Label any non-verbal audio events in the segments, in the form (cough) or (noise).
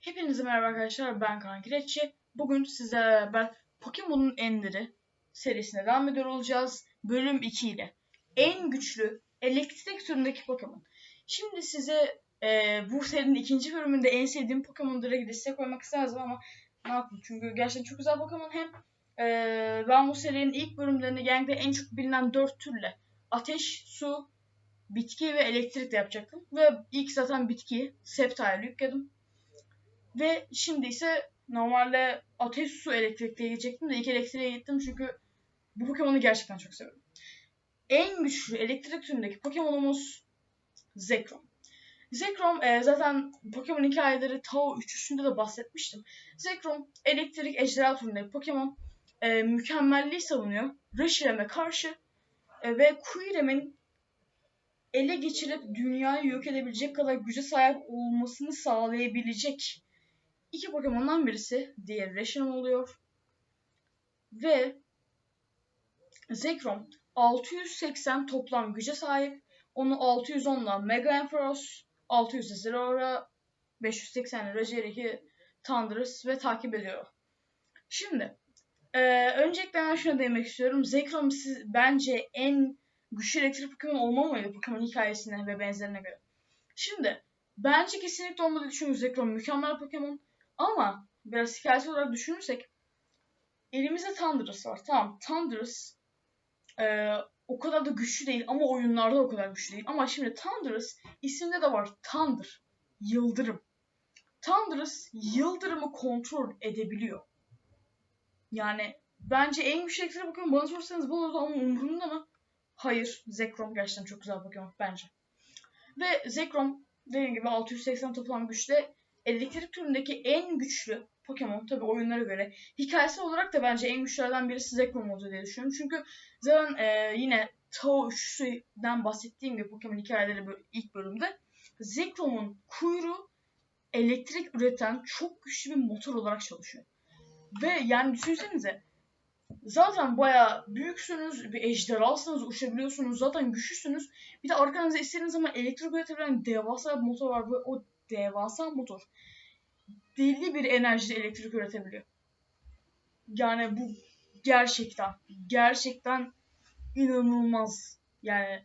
Hepinize merhaba arkadaşlar ben Kaan Kireççi. Bugün sizlerle beraber Pokemon'un Ender'i serisine devam ediyor olacağız. Bölüm 2 ile. En güçlü elektrik türündeki Pokemon. Şimdi size e, bu serinin ikinci bölümünde en sevdiğim Pokemon'lara listeye koymak istemezdim ama ne yapayım çünkü gerçekten çok güzel Pokemon. Hem e, ben bu serinin ilk bölümlerinde genellikle en çok bilinen 4 türle ateş, su, bitki ve elektrik de yapacaktım. Ve ilk zaten bitkiyi Sceptile'ı yükledim. Ve şimdi ise normalde ateş, su, elektrik diye gidecektim de ilk elektriğe gittim çünkü bu Pokemon'u gerçekten çok seviyorum. En güçlü elektrik türündeki Pokemon'umuz Zekrom. Zekrom e, zaten Pokemon hikayeleri Tao üçüsünde de bahsetmiştim. Zekrom elektrik ejderha türündeki Pokemon e, mükemmelliği savunuyor. Reshiram'e karşı e, ve Kuirem'in ele geçirip dünyayı yok edebilecek kadar güce sahip olmasını sağlayabilecek iki Pokemon'dan birisi. Diğeri Reshiram oluyor. Ve Zekrom 680 toplam güce sahip. Onu 610'la Mega Ampharos, 600'de Zeraora, 580'le Regieleki Thundurus ve takip ediyor. Şimdi e, öncelikle ben şuna değinmek istiyorum. Zekrom siz, bence en güçlü elektrik Pokemon olmamalıydı Pokemon hikayesine ve benzerine göre. Şimdi bence kesinlikle olmadığı düşünüyorum. Zekrom mükemmel Pokemon. Ama biraz hikayesi olarak düşünürsek elimizde Thundurus var. Tamam Thundurus e, o kadar da güçlü değil ama oyunlarda o kadar güçlü değil. Ama şimdi Thundurus isminde de var Thunder. Yıldırım. Thundurus yıldırımı kontrol edebiliyor. Yani bence en güçlü elektrik Pokemon bana sorsanız bu olurdu ama umurumda mı? Hayır. Zekrom gerçekten çok güzel Pokemon bence. Ve Zekrom dediğim gibi 680 toplam güçle elektrik türündeki en güçlü Pokemon tabi oyunlara göre. Hikayesi olarak da bence en güçlülerden birisi Zekrom diye düşünüyorum. Çünkü zaten e, yine Tao üçlüden bahsettiğim gibi Pokemon hikayeleri ilk bölümde Zekrom'un kuyruğu elektrik üreten çok güçlü bir motor olarak çalışıyor. Ve yani düşünsenize zaten bayağı büyüksünüz, bir ejderhalsınız, uçabiliyorsunuz, zaten güçlüsünüz. Bir de arkanızda istediğiniz zaman elektrik üretebilen devasa bir motor var ve o devasa motor deli bir enerjide elektrik üretebiliyor. Yani bu gerçekten, gerçekten inanılmaz. Yani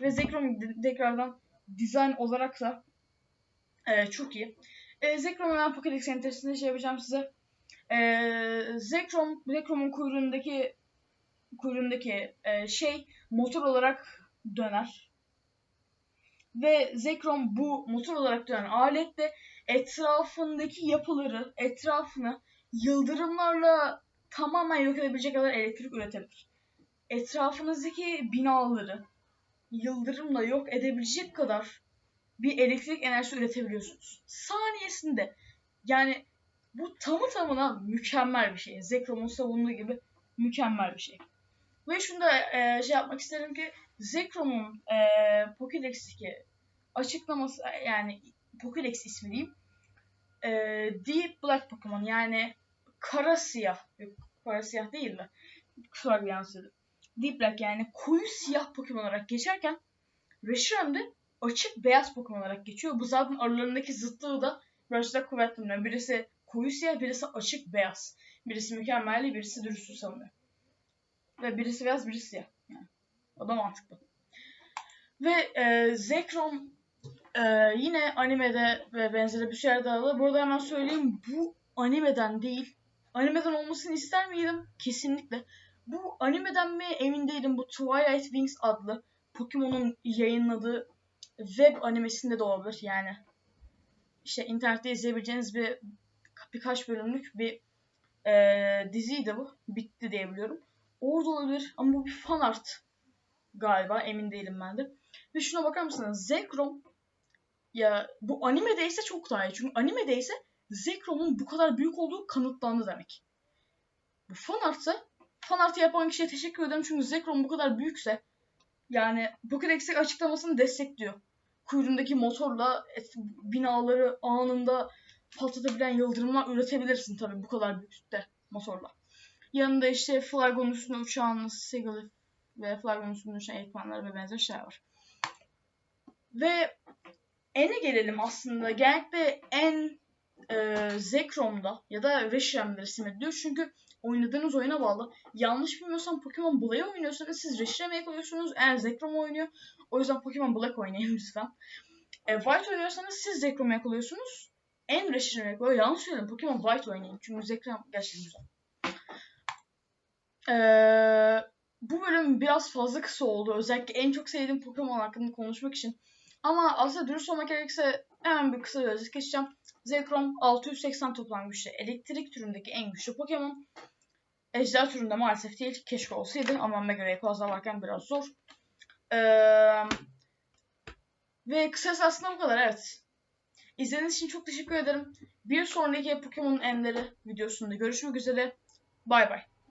ve Zekrom tekrardan dizayn olarak da e, çok iyi. E, Zekrom'un ben Pokédex entresinde şey yapacağım size. E, Zekrom, Zekrom'un kuyruğundaki kuyruğundaki e, şey motor olarak döner. Ve Zekrom bu motor olarak dönen aletle etrafındaki yapıları, etrafını yıldırımlarla tamamen yok edebilecek kadar elektrik üretebilir. Etrafınızdaki binaları yıldırımla yok edebilecek kadar bir elektrik enerjisi üretebiliyorsunuz. Saniyesinde. Yani bu tamı tamına mükemmel bir şey. Zekrom'un savunduğu gibi mükemmel bir şey. Ve şunu da e, şey yapmak isterim ki Zekrom'un e, Pokédex'teki açıklaması yani Pokédex ismi diyeyim. E, Deep Black Pokemon yani kara siyah. Yok, kara siyah değil de. Kusura bir yansıdı. Deep Black yani koyu siyah Pokemon olarak geçerken Reshiram'de açık beyaz Pokemon olarak geçiyor. Bu zaten aralarındaki zıtlığı da birazcık kuvvetli. Birisi koyu siyah, birisi açık beyaz. Birisi mükemmelli, birisi dürüstlüğü savunuyor. Ve birisi beyaz, birisi siyah. Yani, o da mantıklı. Ve e, Zekrom e, yine animede ve benzeri bir şeyler dağılı. Burada hemen söyleyeyim bu animeden değil. Animeden olmasını ister miydim? Kesinlikle. Bu animeden mi emin değilim. Bu Twilight Wings adlı Pokemon'un yayınladığı web animesinde de olabilir. Yani işte internette izleyebileceğiniz bir birkaç bölümlük bir e, diziydi bu. Bitti diyebiliyorum. Orada olabilir ama bu bir fan art galiba emin değilim ben de. Ve şuna bakar mısınız? Zekrom ya bu animedeyse çok daha iyi. Çünkü animedeyse Zekrom'un bu kadar büyük olduğu kanıtlandı demek. Bu fan artsa fan artı yapan kişiye teşekkür ederim çünkü Zekrom bu kadar büyükse yani Pokédex'teki açıklamasını destekliyor. Kuyruğundaki motorla binaları anında patlatabilen yıldırımlar üretebilirsin tabii bu kadar büyüklükte motorla. Yanında işte Flygon'un üstünde uçağın Sigalith ve Flygon'un üstünde uçan eğitmenler ve benzer şeyler var. Ve ene gelelim aslında. Genellikle en e, Zekrom'da ya da Reshiram'da resim ediliyor. Çünkü oynadığınız oyuna bağlı. Yanlış bilmiyorsam Pokemon Black'ı oynuyorsanız siz Reshiram'ı koyuyorsunuz. Eğer Zekrom oynuyor. O yüzden Pokemon Black oynayın (laughs) lütfen. E, White oynuyorsanız siz Zekrom'u yakalıyorsunuz. En Reshiram'ı yakalıyor. Yanlış söyledim. Pokemon White oynayın. Çünkü Zekrom gerçekten güzel. Ee, bu bölüm biraz fazla kısa oldu. Özellikle en çok sevdiğim Pokemon hakkında konuşmak için. Ama aslında dürüst olmak gerekirse hemen bir kısa bir özet geçeceğim. Zekrom 680 toplam güçlü elektrik türündeki en güçlü Pokemon. Ejder türünde maalesef değil. Keşke olsaydı ama Mega Rayquaza varken biraz zor. Ee, ve kısası aslında bu kadar evet. İzlediğiniz için çok teşekkür ederim. Bir sonraki Pokemon Enleri videosunda görüşmek üzere. Bay bay.